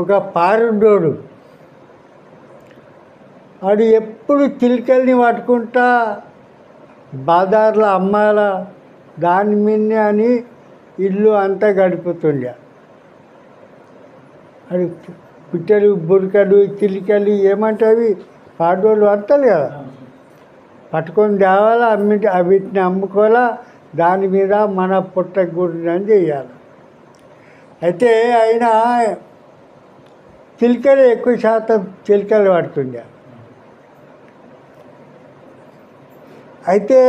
ఒక పారుండోడు. వాడు ఎప్పుడు చిలికల్ని పట్టుకుంటా బాదార్ల అమ్మాల దాని మీద అని ఇల్లు అంతా గడుపుతుండే. అది పిట్టలు బురకలు చిలికలు ఏమంటావి? పాడోళ్ళు అంటారు కదా. పట్టుకొని తేవాలా అమ్మి వీటిని అమ్ముకోవాలా? దాని మీద మన పుట్ట గుడిని చేయాలి అయితే ఆయన చిలుకలు ఎక్కువ శాతం చిలుకలు పడుతుండే. అయితే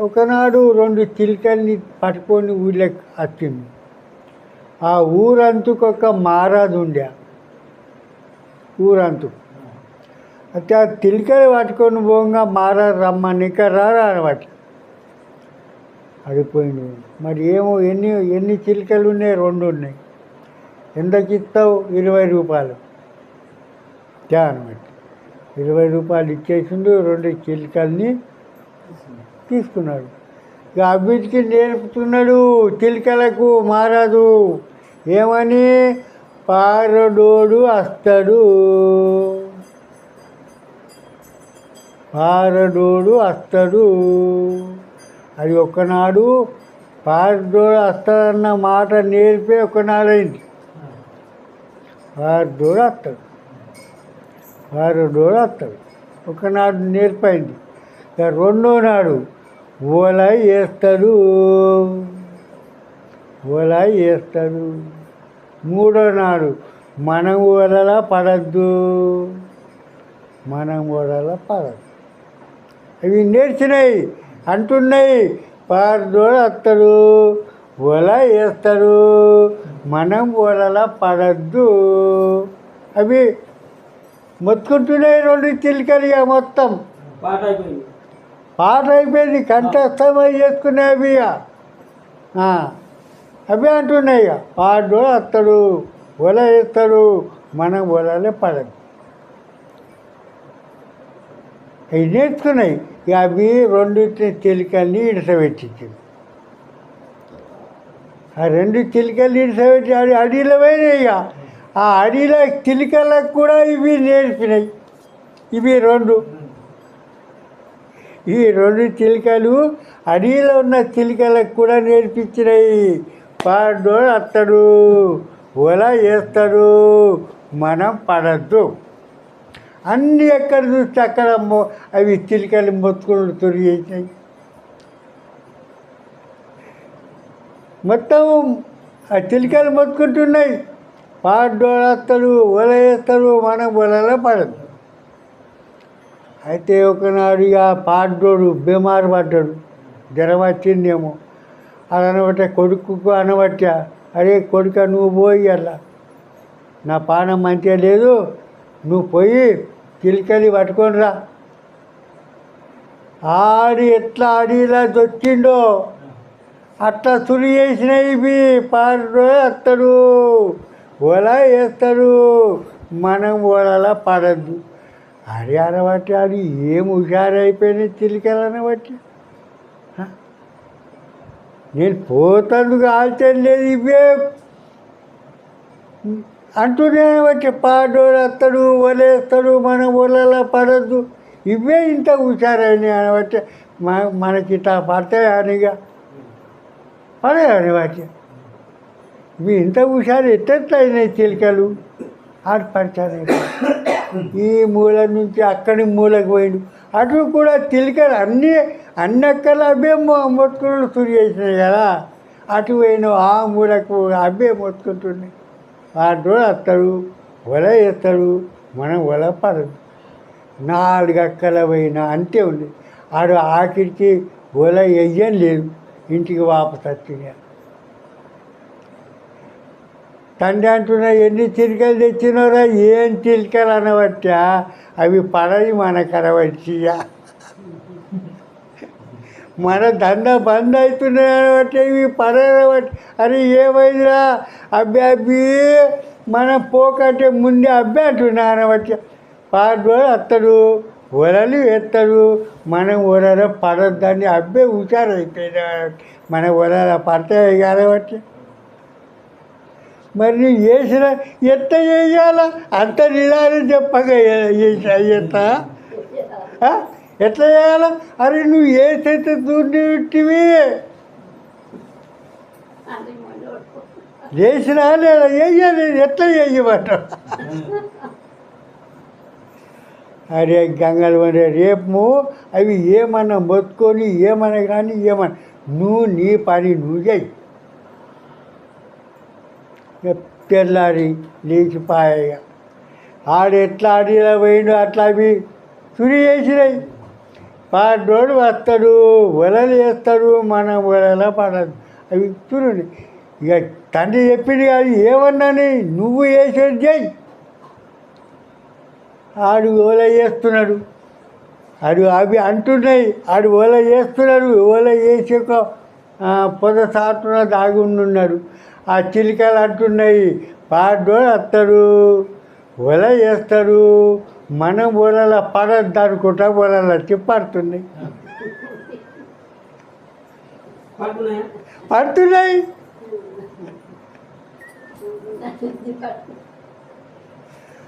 ఒకనాడు రెండు చిలుకల్ని పట్టుకొని ఊళ్ళకి వచ్చింది ఆ ఊరంతుకు ఒక మారాదు ఉండే. ఊరంతు. అయితే ఆ తిలికలు పట్టుకొని పోగా మారాదు రమ్మని ఇంకా రారా అనమాట అడిపోయింది మరి ఏమో ఎన్ని ఎన్ని చిలికలు ఉన్నాయి? రెండు ఉన్నాయి. ఎంతకి ఇస్తావు? ఇరవై రూపాయలు. తే అనమాట ఇరవై రూపాయలు ఇచ్చేసిండు రెండు చిలికల్ని తీసుకున్నాడు. ఇక అభివృద్ధికి నేర్పుతున్నాడు చిలికలకు మారదు ఏమని? పారడోడు వస్తాడు పారడోడు వస్తాడు అది ఒక్కనాడు పారిదోడు వస్తాడన్న మాట నేర్పే ఒకనాడైంది. పారిదోడు వస్తాడు పారిదోడు వస్తాడు ఒకనాడు నేర్పైంది. రెండో నాడు ఓల వేస్తాడు ఓల వేస్తాడు మూడో నాడు మనం ఓడలా పడద్దు. మనం ఓడలా పడద్దు. అవి నేర్చినాయి. అంటున్నాయి పారదోడు వస్తాడు ఓల వేస్తాడు మనం ఓలలా పడద్దు. అవి మొత్తుకుంటున్నాయి రెండు చిలికలు ఇక మొత్తం. పాట అయిపోయింది కంఠస్థమై చేసుకునే అవి అవి అంటున్నాయి పాడు వస్తాడు ఒల వేస్తాడు మనం ఒలలే పడదు అవి నేర్చుకున్నాయి. అవి రెండు చిలికల్ని ఇడసబెట్టించింది ఆ రెండు చిలికలు ఇడసబెట్టి అడి అడవిలో పోయినాయి ఇక. ఆ అడవిలో చిలికలకు కూడా ఇవి నేర్పినాయి. ఇవి రెండు. ఈ రెండు చిలుకలు అడవిలో ఉన్న చిలికలకు కూడా నేర్పించినాయి. పాడు అత్తడు ఒల వేస్తాడు. మనం పడద్దు. అన్నీ ఎక్కడ చూస్తే అక్కడ అవి చిలికలు మొత్తుకుని తొరిగేసినాయి మొత్తం ఆ చిలికలు మొత్తుకుంటున్నాయి. పాడు వస్తాడు ఒల మనం ఒలలో పడద్దు అయితే ఒకనాడు ఇక పాడ్డోడు బీమారు పడ్డాడు. జ్వరం వచ్చిందేమో. అది అనబట్టే కొడుకుకు అనబట్టా అరే కొడుక నువ్వు పోయి అలా. నా పానం మంచిగా లేదు. నువ్వు పోయి చిలికలి పట్టుకొని రా ఆడి ఎట్లా ఆడిలా దొచ్చిండో అట్లా సురి చేసిన ఇవి పాడు వస్తాడు ఓలా వేస్తాడు. మనం ఓలలా పడద్దు. అది అనబట్టి ఆడి ఏం హుషారైపోయినాయి చిలికలని బట్టి నేను పోతందుకు ఆల్చడం లేదు ఇవే. అంటూనే వచ్చి పాడోడు వస్తాడు వలేస్తాడు మన ఊళ్ళలో పడద్దు. ఇవే ఇంత హుషారైనాయి అనబట్టి మనకి ఇట్లా పడతాయి అనిగా పడే వాటి. ఇవి ఇంత కూర్చారు ఎట్టెట్లా అయినాయి చిలుకలు ఆడి ఈ మూల నుంచి అక్కడి మూలకు పోయిండు. అటు కూడా తిలికలు అన్నీ అన్ని అక్కలు అవే మొ- సురి చేసినాయి కదా. అటు పోయిన ఆ మూలకు అవే మొత్తుకుంటున్నాయి వాడు వస్తాడు వల వేస్తాడు మనం వల పడదు నాలుగు అక్కల పోయినా అంతే ఉంది. ఆడు ఆఖరికి వల వెయ్యం లేదు. ఇంటికి వాపసు వచ్చింది. తండ్రి అంటున్నా ఎన్ని చిలుకలు తెచ్చినారా? ఏం చిలుకలు అనబట్ట అవి పడవి మన కరవచ్చియా మన దండ బంద్ అవుతున్నాయి బట్టి ఇవి పడబట్టి అరే ఏమైందిరా అబ్బి అబ్బి మన పోకంటే ముందే అబ్బి అంటున్నా బట్టి పాడు అత్తడు ఒరలు ఎత్తడు మనం ఒరల పడద్దని అబ్బే హుషారు అయిపోయినా మన ఒరల పడతాయి కాబట్టి మరి నువ్వు చేసిన ఎత్త చేయాలా అంత నిదానం చెప్పగా చేసా ఎట్లా చేయాలా? అరే నువ్వు ఏ చేత దూరిటివి చేసినా లేదా? చెయ్యాలి ఎట్లా చేయమంట అరే గంగలు మరి రేపు అవి ఏమన్నా మొత్తుకొని ఏమన్నా కానీ ఏమన్నా. నువ్వు నీ పని నువ్వు ఇక తెల్లారి లేచిపోయాయి ఆడు ఎట్లా ఆడిలా పోయిండు? అట్లా అవి చురి చేసినాయి. పాడోడు వస్తాడు వలలు వేస్తాడు మనం వలల పడదు అవి చూడండి. ఇక తండ్రి చెప్పింది కాదు ఏమన్నాని? నువ్వు వేసేది చేయి ఆడు ఓల చేస్తున్నాడు. ఆడు అవి అంటున్నాయి. ఆడు ఓల చేస్తున్నాడు ఓల చేసి ఒక పొద సాటున దాగి ఉన్నాడు ఆ చిలికలు అంటున్నాయి. పాడోడు వస్తాడు వల చేస్తాడు. మనం ఒలల పడద్దు అనుకుంటా పడుతున్నాయి పడుతున్నాయా? పడుతున్నాయి.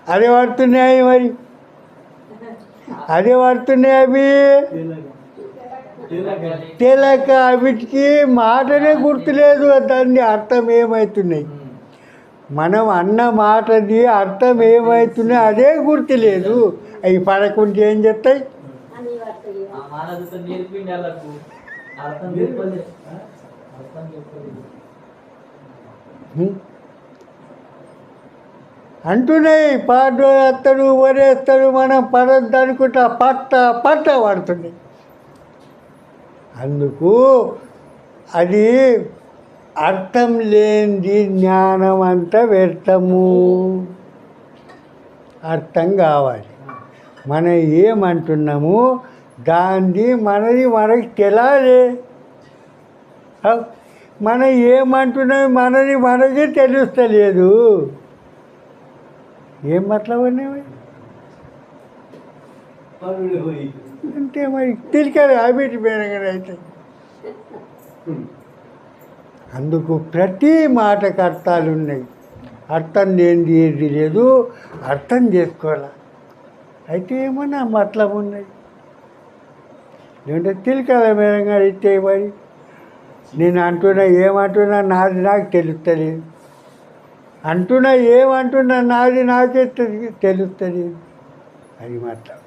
అదే పడుతున్నాయి మరి. అదే పడుతున్నాయి అవి. తెలక వీటికి మాటనే గుర్తులేదు. దాన్ని అర్థం ఏమవుతున్నాయి మనం అన్న మాటది అర్థం ఏమవుతున్నాయి అదే గుర్తులేదు. అవి పడకుంటే ఏం చెప్తాయి. అంటున్నాయి పాడు అత్తడు వరేస్తాడు మనం పడద్దు అనుకుంటా పట్ట పట్ట పడుతుంది. అందుకు అది అర్థం లేనిది జ్ఞానం అంతా వ్యర్థము. అర్థం కావాలి. మనం ఏమంటున్నాము దాన్ని మనది మనకి తెలాలి. మనం ఏమంటున్నాం మనది మనకి తెలుస్తలేదు. ఏం మతలబడినవి అంటే మరి తిరిగారు హ్యాబిట్ పెరగడం అయితే. అందుకు ప్రతి మాటకు అర్థాలు ఉన్నాయి అర్థం లేనిది ఏది లేదు అర్థం చేసుకోవాలి. అయితే ఏమన్నా మతలం ఉన్నాయి లేదంటే తిలకల మేరంగా అయితే మరి నేను అంటున్నా ఏమంటున్నా నాది నాకు తెలుస్తలేదు. అంటున్నా ఏమంటున్నా నాది నాకే తెలుస్తలేదు. అది మాట్లాడు